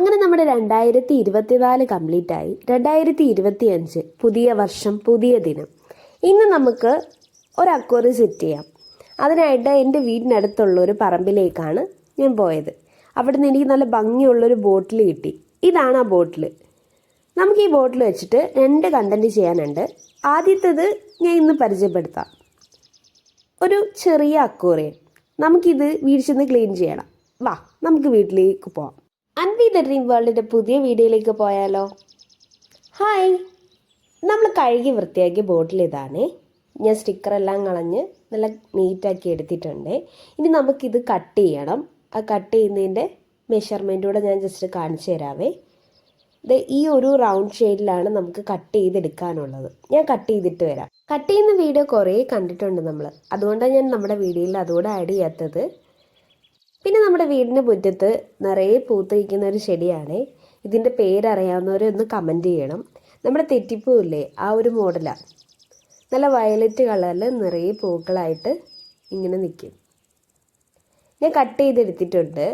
അങ്ങനെ നമ്മുടെ രണ്ടായിരത്തി ഇരുപത്തിനാല് കംപ്ലീറ്റ് ആയി. രണ്ടായിരത്തി ഇരുപത്തി അഞ്ച് പുതിയ വർഷം പുതിയ ദിനം. ഇന്ന് നമുക്ക് ഒരു അക്വറി സെറ്റ് ചെയ്യാം. അതിനായിട്ട് എന്റെ വീടിനടുത്തുള്ള ഒരു പറമ്പിലേക്കാണ് ഞാൻ പോയത്. അവിടുന്ന് എനിക്ക് നല്ല ഭംഗിയുള്ളൊരു ബോട്ടിൽ കിട്ടി. ഇതാണ് ആ ബോട്ടിൽ നമുക്ക് ഈ ബോട്ടിൽ വെച്ചിട്ട് രണ്ട് കണ്ടന്റ് ചെയ്യാനുണ്ട്. ആദ്യത്തേത് ഞാൻ ഇന്ന് പരിചയപ്പെടുത്താം. ഒരു ചെറിയ അക്വേറിയം നമുക്കിത് വീട്ടിൽ ചെന്ന് ക്ലീൻ ചെയ്യണം. വാ നമുക്ക് വീട്ടിലേക്ക് പോവാം. അൻവി ദ ഡ്രീം വേൾഡിന്റെ പുതിയ വീഡിയോയിലേക്ക് പോയാലോ? ഹായ്. നമ്മൾ കഴുകി വൃത്തിയാക്കിയ ബോട്ടിൽ ഇതാണ്. ഞാൻ സ്റ്റിക്കർ എല്ലാം കളഞ്ഞ് നല്ല നീറ്റാക്കി എടുത്തിട്ടുണ്ട്. ഇനി നമുക്കിത് കട്ട് ചെയ്യണം. ആ കട്ട് ചെയ്യുന്നതിന്റെ മെഷർമെന്റ് കൂടെ ഞാൻ ജസ്റ്റ് കാണിച്ചു തരാവേ. ഇത് ഈ ഒരു റൗണ്ട് ഷേഡിലാണ് നമുക്ക് കട്ട് ചെയ്തെടുക്കാനുള്ളത്. ഞാൻ കട്ട് ചെയ്തിട്ട് വരാം. കട്ട് ചെയ്യുന്ന വീഡിയോ കുറേ കണ്ടിട്ടുണ്ട് നമ്മൾ. അതുകൊണ്ടാണ് ഞാൻ നമ്മുടെ വീഡിയോയിൽ അതുകൂടെ ആഡ് ചെയ്യാത്തത്. പിന്നെ നമ്മുടെ വീടിന്റെ മുറ്റത്ത് നിറയെ പൂത്ത് നിൽക്കുന്ന ഒരു ചെടിയാണ്. ഇതിന്റെ പേരറിയാവുന്നവരൊന്ന് കമന്റ് ചെയ്യണം. നമ്മുടെ തെറ്റിപ്പൂ ഇല്ലേ? ആ ഒരു മോഡലാണ് നല്ല വയലറ്റ് കളറിൽ നിറയെ പൂക്കളായിട്ട് ഇങ്ങനെ നിൽക്കും ഞാൻ കട്ട് ചെയ്തെടുത്തിട്ടുണ്ട്.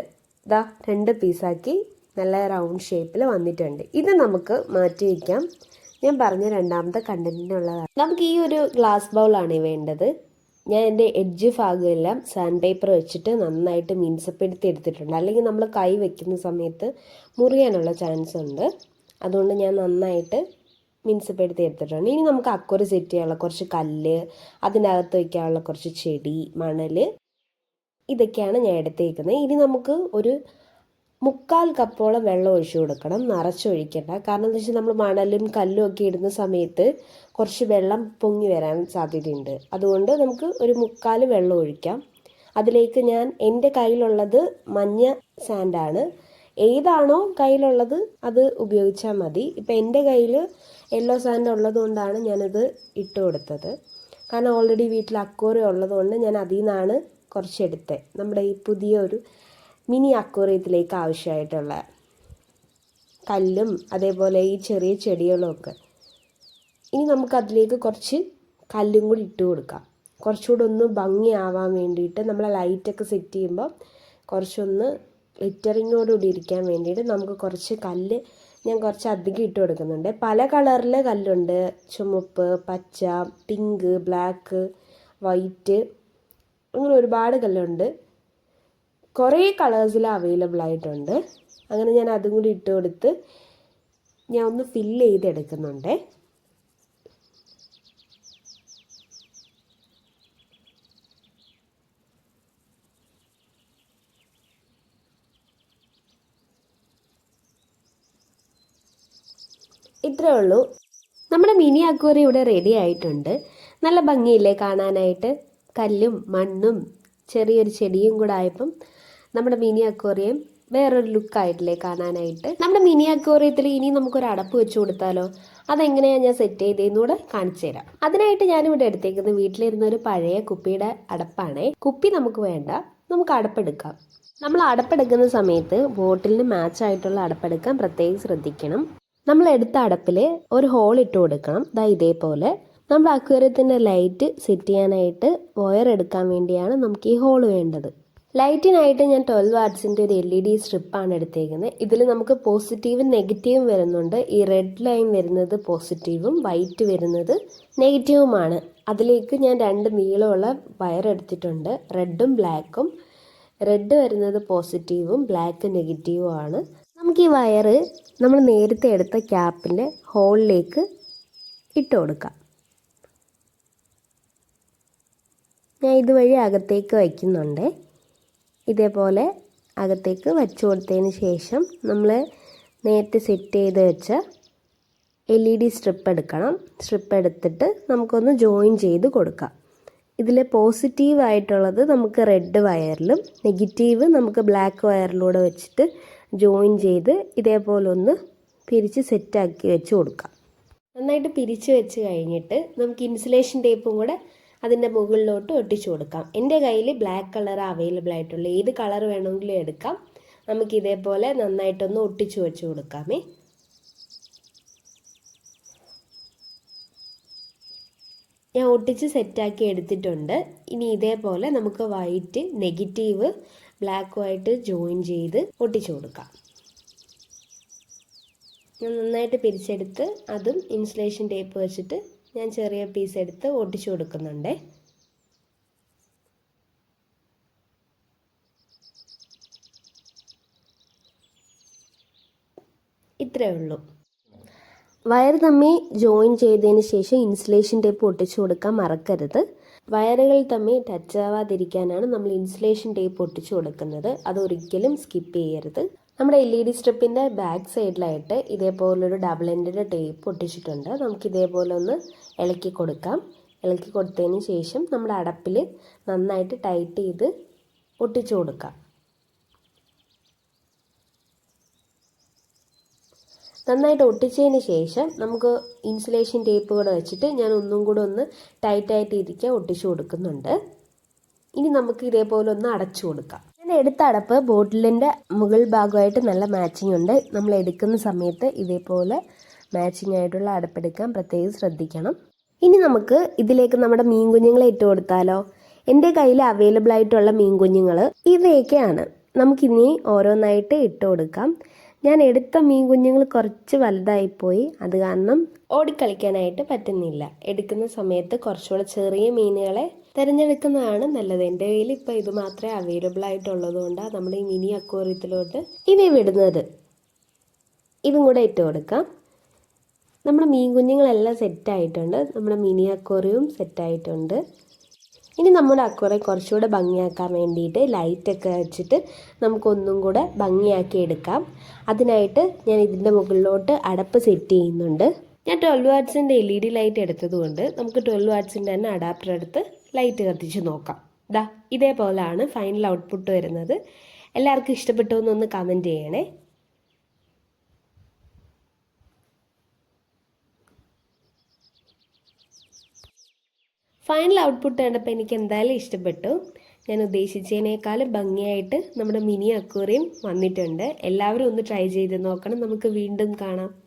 ഇതാ രണ്ട് പീസാക്കി നല്ല റൗണ്ട് ഷേപ്പിൽ വന്നിട്ടുണ്ട്. ഇത് നമുക്ക് മാറ്റി വയ്ക്കാം ഞാൻ പറഞ്ഞ രണ്ടാമത്തെ കണ്ടന്റിനുള്ളതാണ് നമുക്ക് ഈ ഒരു ഗ്ലാസ് ബൗളാണ് വേണ്ടത്. ഞാൻ എന്റെ എഡ്ജ് ഭാഗമെല്ലാം സാൻഡ് പേപ്പർ വെച്ചിട്ട് നന്നായിട്ട് മിനുസപ്പെടുത്തി എടുത്തിട്ടുണ്ട് അല്ലെങ്കിൽ നമ്മൾ കൈ വെക്കുന്ന സമയത്ത് മുറിയാനുള്ള ചാൻസ് ഉണ്ട്. അതുകൊണ്ട് ഞാൻ നന്നായിട്ട് മിനുസപ്പെടുത്തി എടുത്തിട്ടുണ്ട് ഇനി നമുക്ക് അക്വറി സെറ്റ് ചെയ്യാനുള്ള കുറച്ച് കല്ല് അതിനകത്ത് വയ്ക്കാനുള്ള കുറച്ച് ചെടി മണൽ ഇതൊക്കെയാണ് ഞാൻ എടുത്തേക്കുന്നത്. ഇനി നമുക്ക് ഒരു മുക്കാൽ കപ്പോളം വെള്ളം ഒഴിച്ചു കൊടുക്കണം. നിറച്ചൊഴിക്കണ്ട. കാരണം എന്താ വെച്ചാൽ നമ്മൾ മണലും കല്ലും ഒക്കെ ഇടുന്ന സമയത്ത് കുറച്ച് വെള്ളം പൊങ്ങി വരാൻ സാധ്യതയുണ്ട്. അതുകൊണ്ട് നമുക്ക് ഒരു മുക്കാൽ വെള്ളം ഒഴിക്കാം. അതിലേക്ക് ഞാൻ എന്റെ കയ്യിലുള്ളത് മഞ്ഞ സാൻഡാണ്. ഏതാണോ കയ്യിലുള്ളത് അത് ഉപയോഗിച്ചാൽ മതി. ഇപ്പം എന്റെ കയ്യിൽ യെല്ലോ സാൻഡ് ഉള്ളതുകൊണ്ടാണ് ഞാനത് ഇട്ട് കൊടുത്തത്. കാരണം ഓൾറെഡി വീട്ടിൽ അക്കോറി ഉള്ളതുകൊണ്ട് ഞാൻ അതിൽ നിന്നാണ് കുറച്ചെടുത്തത് നമ്മുടെ ഈ പുതിയ ഒരു മിനി അക്വേറിയത്തിലേക്ക് ആവശ്യമായിട്ടുള്ള കല്ലും അതേപോലെ ഈ ചെറിയ ചെടികളും ഒക്കെ ഇനി നമുക്ക് അതിലേക്ക് കുറച്ച് കല്ലും കൂടി ഇട്ട് കൊടുക്കാം. കുറച്ചുകൂടെ ഒന്ന് ഭംഗിയാവാൻ വേണ്ടിയിട്ട് നമ്മൾ ലൈറ്റൊക്കെ സെറ്റ് ചെയ്യുമ്പോൾ കുറച്ചൊന്ന് ഗ്ലിറ്ററിങ്ങോടുകൂടി ഇരിക്കാൻ വേണ്ടിയിട്ട് നമുക്ക് കുറച്ച് കല്ല് ഞാൻ കുറച്ച് അധികം ഇട്ട് കൊടുക്കുന്നുണ്ട്. പല കളറിൽ കല്ലുണ്ട്. ചുമപ്പ് പച്ച പിങ്ക് ബ്ലാക്ക് വൈറ്റ് അങ്ങനെ ഒരുപാട് കല്ലുണ്ട്. കുറേ കളേഴ്സിൽ അവൈലബിൾ ആയിട്ടുണ്ട്. അങ്ങനെ ഞാൻ അതും കൂടി ഇട്ട് കൊടുത്ത് ഞാൻ ഒന്ന് ഫില്ല് ചെയ്തെടുക്കുന്നുണ്ട്. ഇത്രേ ഉള്ളൂ. നമ്മുടെ മിനി അക്വറി ഇവിടെ റെഡി ആയിട്ടുണ്ട്. നല്ല ഭംഗിയില്ലേ കാണാനായിട്ട്? കല്ലും മണ്ണും ചെറിയൊരു ചെടിയും കൂടെ ആയപ്പം നമ്മുടെ മിനി അക്വോറിയം വേറൊരു ലുക്കായിട്ടില്ലേ കാണാനായിട്ട്. നമ്മുടെ മിനി അക്വോറിയത്തിൽ ഇനി നമുക്കൊരു അടപ്പ് വെച്ച് കൊടുത്താലോ? അതെങ്ങനെയാണ് ഞാൻ സെറ്റ് ചെയ്തതെന്നൂടെ കാണിച്ചു തരാം. അതിനായിട്ട് ഞാനിവിടെ എടുത്തേക്കുന്നത് വീട്ടിലിരുന്ന ഒരു പഴയ കുപ്പിയുടെ അടപ്പാണേ. കുപ്പി നമുക്ക് വേണ്ട. നമുക്ക് അടപ്പെടുക്കാം. നമ്മൾ അടപ്പെടുക്കുന്ന സമയത്ത് ബോട്ടിലിന് മാച്ച് ആയിട്ടുള്ള അടപ്പെടുക്കാൻ പ്രത്യേകം ശ്രദ്ധിക്കണം. നമ്മൾ എടുത്ത അടപ്പിൽ ഒരു ഹോൾ ഇട്ട് കൊടുക്കണം. ദാ ഇതേപോലെ. നമ്മൾ അക്വേറിയത്തിന്റെ ലൈറ്റ് സെറ്റ് ചെയ്യാനായിട്ട് വയർ എടുക്കാൻ വേണ്ടിയാണ് നമുക്ക് ഈ ഹോൾ വേണ്ടത്. ലൈറ്റിനായിട്ട് ഞാൻ ട്വൽവ് വാട്ട്സിന്റെ ഒരു എൽ ഇ ഡി സ്ട്രിപ്പാണ് എടുത്തേക്കുന്നത്. ഇതിൽ നമുക്ക് പോസിറ്റീവും നെഗറ്റീവും വരുന്നുണ്ട്. ഈ റെഡ് ലൈൻ വരുന്നത് പോസിറ്റീവും വൈറ്റ് വരുന്നത് നെഗറ്റീവുമാണ് അതിലേക്ക് ഞാൻ രണ്ട് നീളമുള്ള വയർ എടുത്തിട്ടുണ്ട്. റെഡും ബ്ലാക്കും റെഡ് വരുന്നത് പോസിറ്റീവും ബ്ലാക്ക് നെഗറ്റീവും ആണ്. നമുക്ക് ഈ വയർ നമ്മൾ നേരത്തെ എടുത്ത ക്യാപ്പിന്റെ ഹോളിലേക്ക് ഇട്ട് കൊടുക്കാം. ഞാൻ ഇതുവഴി അകത്തേക്ക് വയ്ക്കുന്നുണ്ട്. ഇതേപോലെ അകത്തേക്ക് വച്ചു കൊടുത്തതിന് ശേഷം നമ്മൾ നേരത്തെ സെറ്റ് ചെയ്ത് വെച്ച എൽ ഇ ഡി സ്ട്രിപ്പ് എടുക്കണം. സ്ട്രിപ്പ് എടുത്തിട്ട് നമുക്കൊന്ന് ജോയിൻ ചെയ്ത് കൊടുക്കാം. ഇതിൽ പോസിറ്റീവ് ആയിട്ടുള്ളത് നമുക്ക് റെഡ് വയറിലും നെഗറ്റീവ് നമുക്ക് ബ്ലാക്ക് വയറിലൂടെ വെച്ചിട്ട് ജോയിൻ ചെയ്ത് ഇതേപോലെ ഒന്ന് പിരിച്ച് സെറ്റാക്കി വെച്ച് കൊടുക്കാം. നന്നായിട്ട് പിരിച്ച് വെച്ച് കഴിഞ്ഞിട്ട് നമുക്ക് ഇൻസുലേഷൻ ടേപ്പും കൂടെ അതിന്റെ മുകളിലോട്ട് ഒട്ടിച്ചു കൊടുക്കാം. എന്റെ കയ്യിൽ ബ്ലാക്ക് കളർ അവൈലബിൾ ആയിട്ടുള്ള ഏത് കളർ വേണമെങ്കിലും എടുക്കാം. നമുക്ക് ഇതേപോലെ നന്നായിട്ടൊന്ന് ഒട്ടിച്ചു വെച്ച് കൊടുക്കാമേ ഞാൻ ഒട്ടിച്ച് സെറ്റാക്കി എടുത്തിട്ടുണ്ട്. ഇനി ഇതേപോലെ നമുക്ക് വൈറ്റ് നെഗറ്റീവ് ബ്ലാക്കുമായിട്ട് ജോയിൻ ചെയ്ത് ഒട്ടിച്ചു കൊടുക്കാം. ഞാൻ നന്നായിട്ട് പിരിച്ചെടുത്ത് അതും ഇൻസുലേഷൻ ടേപ്പ് വെച്ചിട്ട് ഞാൻ ചെറിയ പീസ് എടുത്ത് ഒട്ടിച്ചു കൊടുക്കുന്നുണ്ട്. ഇത്രയേ ഉള്ളൂ. വയർ തമ്മിൽ ജോയിൻ ചെയ്തതിന് ശേഷം ഇൻസുലേഷൻ ടേപ്പ് ഒട്ടിച്ചു കൊടുക്കാൻ മറക്കരുത്. വയറുകൾ തമ്മിൽ ടച്ച് ആവാതിരിക്കാനാണ് നമ്മൾ ഇൻസുലേഷൻ ടേപ്പ് ഒട്ടിച്ചു കൊടുക്കുന്നത്. അതൊരിക്കലും സ്കിപ്പ് ചെയ്യരുത്. നമ്മുടെ എൽ ഇ ഡി സ്ട്രിപ്പിന്റെ ബാക്ക് സൈഡിലായിട്ട് ഇതേപോലൊരു ഡബിൾ എൻഡിന്റെ ടേപ്പ് ഒട്ടിച്ചിട്ടുണ്ട് നമുക്ക് ഇതേപോലെ ഒന്ന് ഇളക്കി കൊടുക്കാം. ഇളക്കി കൊടുത്തതിന് ശേഷം നമ്മുടെ അടപ്പിൽ നന്നായിട്ട് ടൈറ്റ് ചെയ്ത് ഒട്ടിച്ചു കൊടുക്കാം. നന്നായിട്ട് ഒട്ടിച്ചതിന് ശേഷം നമുക്ക് ഇൻസുലേഷൻ ടേപ്പ് കൂടെ വെച്ചിട്ട് ഞാൻ ഒന്നും കൂടെ ഒന്ന് ടൈറ്റായിട്ട് ഇരിക്കാൻ ഒട്ടിച്ചു കൊടുക്കുന്നുണ്ട്. ഇനി നമുക്ക് ഇതേപോലെ ഒന്ന് അടച്ചു കൊടുക്കാം. ഞാൻ എടുത്ത അടപ്പ് ബോട്ടിലിന്റെ മുകൾ ഭാഗമായിട്ട് നല്ല മാച്ചിങ് ഉണ്ട്. നമ്മൾ എടുക്കുന്ന സമയത്ത് ഇതേപോലെ മാച്ചിങ് ആയിട്ടുള്ള അടപ്പെടുക്കാൻ പ്രത്യേകം ശ്രദ്ധിക്കണം. ഇനി നമുക്ക് ഇതിലേക്ക് നമ്മുടെ മീൻ കുഞ്ഞുങ്ങളെ ഇട്ട് കൊടുത്താലോ? എന്റെ കയ്യിൽ അവൈലബിൾ ആയിട്ടുള്ള മീൻ കുഞ്ഞുങ്ങൾ ഇവയൊക്കെയാണ്. നമുക്കിനി ഓരോന്നായിട്ട് ഇട്ട് കൊടുക്കാം. ഞാൻ എടുത്ത മീൻ കുഞ്ഞുങ്ങൾ കുറച്ച് വലുതായിപ്പോയി. അത് കാരണം ഓടിക്കളിക്കാനായിട്ട് പറ്റുന്നില്ല. എടുക്കുന്ന സമയത്ത് കുറച്ചുകൂടെ ചെറിയ മീനുകളെ തിരഞ്ഞെടുക്കുന്നതാണ് നല്ലത്. എന്റെ കയ്യിൽ ഇപ്പോൾ ഇത് മാത്രമേ അവൈലബിൾ ആയിട്ടുള്ളത് കൊണ്ടാണ് നമ്മൾ ഈ മിനി അക്വേറിയത്തിലോട്ട് ഇവ വിടുന്നത്. ഇതും കൂടെ ഇട്ട് കൊടുക്കാം. നമ്മുടെ മീൻ കുഞ്ഞുങ്ങളെല്ലാം സെറ്റായിട്ടുണ്ട് നമ്മുടെ മിനി അക്വേറിയവും സെറ്റായിട്ടുണ്ട് ഇനി നമ്മുടെ അക്വറി കുറച്ചുകൂടെ ഭംഗിയാക്കാൻ വേണ്ടിയിട്ട് ലൈറ്റൊക്കെ വെച്ചിട്ട് നമുക്കൊന്നും കൂടെ ഭംഗിയാക്കി എടുക്കാം. അതിനായിട്ട് ഞാൻ ഇതിന്റെ മുകളിലോട്ട് അടപ്പ് സെറ്റ് ചെയ്യുന്നുണ്ട്. ഞാൻ ട്വൽവ് വാട്ട്സിന്റെ എൽ ഇ ഡി ലൈറ്റ് എടുത്തതുകൊണ്ട് നമുക്ക് ട്വൽവ് വാട്ട്സിന്റെ തന്നെ അഡാപ്റ്റർ എടുത്ത് ലൈറ്റ് കത്തിച്ച് നോക്കാം. ദാ ഇതേപോലെയാണ് ഫൈനൽ ഔട്ട്പുട്ട് വരുന്നത്. എല്ലാവർക്കും ഇഷ്ടപ്പെട്ടു എന്നൊന്ന് കമന്റ് ചെയ്യണേ. ഫൈനൽ ഔട്ട്പുട്ട് കണ്ടപ്പോൾ എനിക്ക് എന്തായാലും ഇഷ്ടപ്പെട്ടു. ഞാൻ ഉദ്ദേശിച്ചതിനേക്കാളും ഭംഗിയായിട്ട് നമ്മുടെ മിനി അക്വേറിയം വന്നിട്ടുണ്ട്. എല്ലാവരും ഒന്ന് ട്രൈ ചെയ്ത് നോക്കണം. നമുക്ക് വീണ്ടും കാണാം.